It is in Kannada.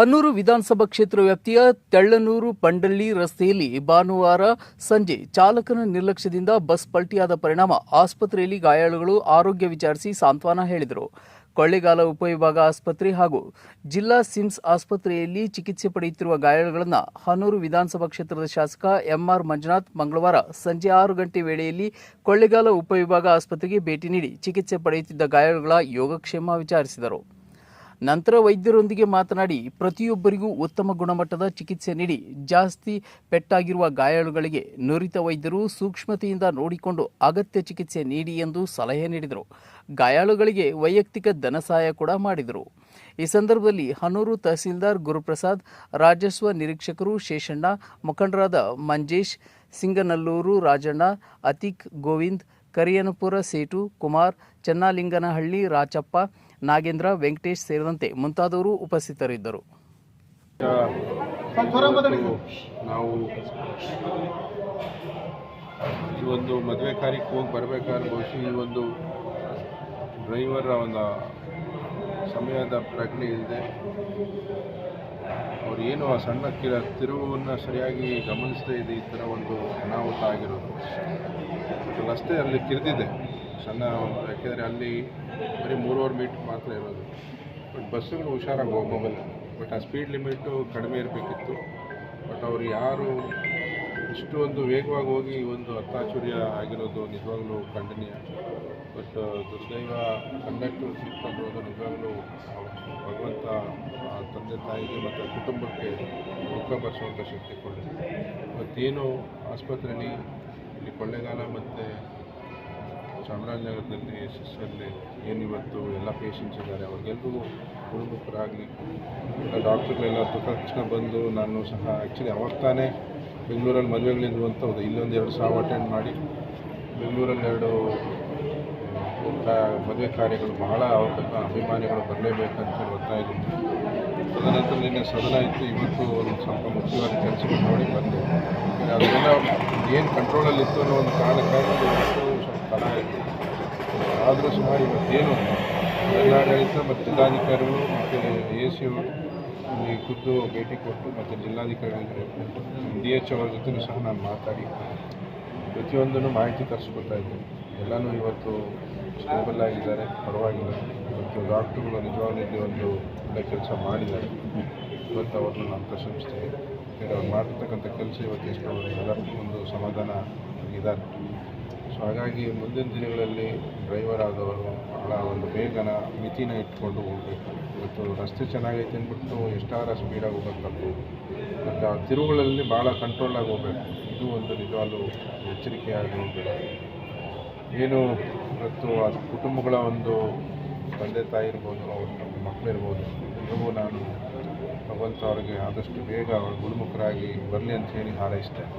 ಹನ್ನೂರು ವಿಧಾನಸಭಾ ಕ್ಷೇತ್ರ ವ್ಯಾಪ್ತಿಯ ತೆಳ್ಳನೂರು ಪಂಡಳ್ಳಿ ರಸ್ತೆಯಲ್ಲಿ ಭಾನುವಾರ ಸಂಜೆ ಚಾಲಕನ ನಿರ್ಲಕ್ಷ್ಯದಿಂದ ಬಸ್ ಪಲ್ಟಿಯಾದ ಪರಿಣಾಮ ಆಸ್ಪತ್ರೆಯಲ್ಲಿ ಗಾಯಾಳುಗಳು ಆರೋಗ್ಯ ವಿಚಾರಿಸಿ ಸಾಂತ್ವನ ಹೇಳಿದರು. ಕೊಳ್ಳೇಗಾಲ ಉಪವಿಭಾಗ ಆಸ್ಪತ್ರೆ ಹಾಗೂ ಜಿಲ್ಲಾ ಸಿಮ್ಸ್ ಆಸ್ಪತ್ರೆಯಲ್ಲಿ ಚಿಕಿತ್ಸೆ ಪಡೆಯುತ್ತಿರುವ ಗಾಯಾಳುಗಳನ್ನು ಹನೂರು ವಿಧಾನಸಭಾ ಕ್ಷೇತ್ರದ ಶಾಸಕ ಎಂಆರ್ ಮಂಜುನಾಥ್ ಮಂಗಳವಾರ ಸಂಜೆ ಆರು ಗಂಟೆ ವೇಳೆಯಲ್ಲಿ ಕೊಳ್ಳೇಗಾಲ ಉಪವಿಭಾಗ ಆಸ್ಪತ್ರೆಗೆ ಭೇಟಿ ನೀಡಿ ಚಿಕಿತ್ಸೆ ಪಡೆಯುತ್ತಿದ್ದ ಗಾಯಾಳುಗಳ ಯೋಗಕ್ಷೇಮ ವಿಚಾರಿಸಿದರು. ನಂತರ ವೈದ್ಯರೊಂದಿಗೆ ಮಾತನಾಡಿ, ಪ್ರತಿಯೊಬ್ಬರಿಗೂ ಉತ್ತಮ ಗುಣಮಟ್ಟದ ಚಿಕಿತ್ಸೆ ನೀಡಿ, ಜಾಸ್ತಿ ಪೆಟ್ಟಾಗಿರುವ ಗಾಯಾಳುಗಳಿಗೆ ನುರಿತ ವೈದ್ಯರು ಸೂಕ್ಷ್ಮತೆಯಿಂದ ನೋಡಿಕೊಂಡು ಅಗತ್ಯ ಚಿಕಿತ್ಸೆ ನೀಡಿ ಎಂದು ಸಲಹೆ ನೀಡಿದರು. ಗಾಯಾಳುಗಳಿಗೆ ವೈಯಕ್ತಿಕ ಧನ ಸಹಾಯ ಕೂಡ ಮಾಡಿದರು. ಈ ಸಂದರ್ಭದಲ್ಲಿ ಹನೂರು ತಹಸೀಲ್ದಾರ್ ಗುರುಪ್ರಸಾದ್, ರಾಜಸ್ವ ನಿರೀಕ್ಷಕರು ಶೇಷಣ್ಣ, ಮುಖಂಡರಾದ ಮಂಜೇಶ್, ಸಿಂಗನಲ್ಲೂರು ರಾಜಣ್ಣ, ಅತೀಕ್ ಗೋವಿಂದ್, ಕರಿಯನಪುರ ಸೇಟು ಕುಮಾರ್, ಚನ್ನಾಲಿಂಗನಹಳ್ಳಿ ರಾಚಪ್ಪ ನಾಗೇಂದ್ರ, ವೆಂಕಟೇಶ್ ಸೇರಿದಂತೆ ಮುಂತಾದವರು ಉಪಸ್ಥಿತರಿದ್ದರು. ನಾವು ಈ ಒಂದು ಮದುವೆ ಕಾರ್ಯಕ್ಕೆ ಹೋಗಿ ಬರಬೇಕಾದ್ರೆ ಬಹುಶಃ ಈ ಒಂದು ಡ್ರೈವರ್ ಒಂದು ಸಮಯದ ಪ್ರಜ್ಞೆ ಇಲ್ಲದೆ ಅವ್ರು ಏನು ಆ ಸಣ್ಣ ಕಿರ ತಿರುವನ್ನು ಸರಿಯಾಗಿ ಗಮನಿಸದೇ ಇದೆ ಈ ಥರ ಒಂದು ಅನಾಹುತ ಆಗಿರೋದು. ರಸ್ತೆ ಅಲ್ಲಿ ಕಿರಿದಿದೆ. ಸಣ್ಣ ಯಾಕೆಂದರೆ ಅಲ್ಲಿ ಬರೀ ಮೂರುವರೆ ಮೀಟ್ರ್ ಮಾತ್ರ ಇರೋದು. ಬಟ್ ಬಸ್ಸುಗಳು ಹುಷಾರಾಗಿ ಹೋಗೋಬಲ್ಲ ಬಟ್ ಆ ಸ್ಪೀಡ್ ಲಿಮಿಟು ಕಡಿಮೆ ಇರಬೇಕಿತ್ತು. ಬಟ್ ಅವರು ಯಾರು ಇಷ್ಟು ಒಂದು ವೇಗವಾಗಿ ಹೋಗಿ ಒಂದು ಅತ್ತಾಚುರ್ಯ ಆಗಿರೋದು ನಿಜವಾಗ್ಲೂ ಖಂಡನೀಯ. ಬಟ್ ದುರ್ದೈವ ಕಂಡಕ್ಟರ್ ಸಿಕ್ಕಿರೋದು ನಿಜವಾಗ್ಲೂ ಭಗವಂತ ತಂದೆ ತಾಯಿಗೆ ಮತ್ತು ಕುಟುಂಬಕ್ಕೆ ದುಃಖ ಪಡಿಸುವಂಥ ಶಕ್ತಿ ಕೊಡಲಿ ಮತ್ತೇನು ಆಸ್ಪತ್ರೆಯಲ್ಲಿ ಇಲ್ಲಿ ಕೊಳ್ಳೆಗಾಲ ಮತ್ತು ಚಾಮರಾಜನಗರದಲ್ಲಿ ಅಲ್ಲಿ ಏನಿವತ್ತು ಎಲ್ಲ ಪೇಷಂಟ್ಸ್ ಇದ್ದಾರೆ, ಅವ್ರಿಗೆಲ್ರಿಗೂ ಗುಣಮುಖರಾಗಲಿ. ಎಲ್ಲ ಡಾಕ್ಟ್ರುಗಳೆಲ್ಲ ತಕ್ಷಣ ಬಂದು ನಾನು ಸಹ ಆ್ಯಕ್ಚುಲಿ ಅವಾಗ ತಾನೇ ಬೆಂಗಳೂರಲ್ಲಿ ಮದುವೆಗಳಿದ್ವು ಅಂತ ಹೌದು. ಇಲ್ಲೊಂದು ಎರಡು ಸಾವು ಅಟೆಂಡ್ ಮಾಡಿ ಬೆಂಗಳೂರಲ್ಲಿ ಎರಡು ಮದುವೆ ಕಾರ್ಯಗಳು ಬಹಳ ಅವ್ರ ಅಭಿಮಾನಿಗಳು ಬರಲೇಬೇಕಂತ ಗೊತ್ತಾಯಿತು. ತದನಂತರ ನಿನ್ನೆ ಸದನ ಇತ್ತು. ಇವತ್ತು ಒಂದು ಸ್ವಲ್ಪ ಮುಖ್ಯವಾದ ಕೆಲಸಗಳು ನೋಡಿ ಬಂದೆ. ಅದೆಲ್ಲ ಏನು ಕಂಟ್ರೋಲಲ್ಲಿತ್ತು ಅನ್ನೋ ಒಂದು ಕಾರಣಕ್ಕಾಗಿ ಇವತ್ತು ಸ್ವಲ್ಪ ತಡ ಆಯಿತು ಆದರೂ ಸುಮಾರು ಇವತ್ತೇನು ಜಿಲ್ಲಾಡಳಿತ ಮತ್ತು ಜಿಲ್ಲಾಧಿಕಾರಿಗಳು ಮತ್ತು ಎ ಸಿ ಇಲ್ಲಿ ಖುದ್ದು ಭೇಟಿ ಕೊಟ್ಟು ಮತ್ತು ಜಿಲ್ಲಾಧಿಕಾರಿಗಳಿಗೆ ಡಿ ಎಚ್ ಅವರ ಜೊತೆ ಸಹ ನಾನು ಮಾತಾಡಿ ಪ್ರತಿಯೊಂದನ್ನು ಮಾಹಿತಿ ತರಿಸ್ಕೊತಾ ಇದ್ದೀನಿ. ಎಲ್ಲನೂ ಇವತ್ತು ಸ್ಟೇಬಲ್ ಆಗಿದ್ದಾರೆ, ಪರವಾಗಿಲ್ಲ. ಮತ್ತು ಡಾಕ್ಟ್ರುಗಳು ನಿಜವಾಗ್ಲೂ ಒಂದು ಒಳ್ಳೆ ಕೆಲಸ ಮಾಡಿದ್ದಾರೆ. ಇವತ್ತು ಅವ್ರನ್ನ ನಾನು ಪ್ರಶಂಸ್ತೇನೆ ಯಾಕಂದರೆ ಅವ್ರು ಮಾಡಿರ್ತಕ್ಕಂಥ ಕೆಲಸ ಇವತ್ತು ಎಷ್ಟು ಎಲ್ಲರಿಗೂ ಒಂದು ಸಮಾಧಾನ ಇದ್ದಾರೆ ಹಾಗಾಗಿ ಮುಂದಿನ ದಿನಗಳಲ್ಲಿ ಡ್ರೈವರ್ ಆದವರು ಬಹಳ ಒಂದು ಬೇಗನ ಮಿತಿನ ಇಟ್ಕೊಂಡು ಹೋಗಬೇಕು. ಇವತ್ತು ರಸ್ತೆ ಚೆನ್ನಾಗೈತೆ ಅಂದ್ಬಿಟ್ಟು ಎಷ್ಟಾರ ಸ್ಪೀಡಾಗಿ ತಪ್ಪು ಮತ್ತು ಆ ತಿರುವುಗಳಲ್ಲಿ ಭಾಳ ಕಂಟ್ರೋಲಾಗಿ ಹೋಗಬೇಕು. ಇದು ಒಂದು ನಿಜವಾಗ್ಲೂ ಎಚ್ಚರಿಕೆಯಾಗಿ ಹೋಗಬೇಕು ಏನು ಇವತ್ತು ಆ ಕುಟುಂಬಗಳ ಒಂದು ತಂದೆ ತಾಯಿ ಇರ್ಬೋದು, ಅವ್ರ ಮಕ್ಕಳಿರ್ಬೋದು ಎಲ್ಲರಿಗೂ ನಾನು ಭಗವಂತ ಅವ್ರಿಗೆ ಆದಷ್ಟು ಬೇಗ ಅವರು ಗುಣಮುಖರಾಗಿ ಬರಲಿ ಅಂತ ಹೇಳಿ ಹಾರೈಸ್ತೇನೆ.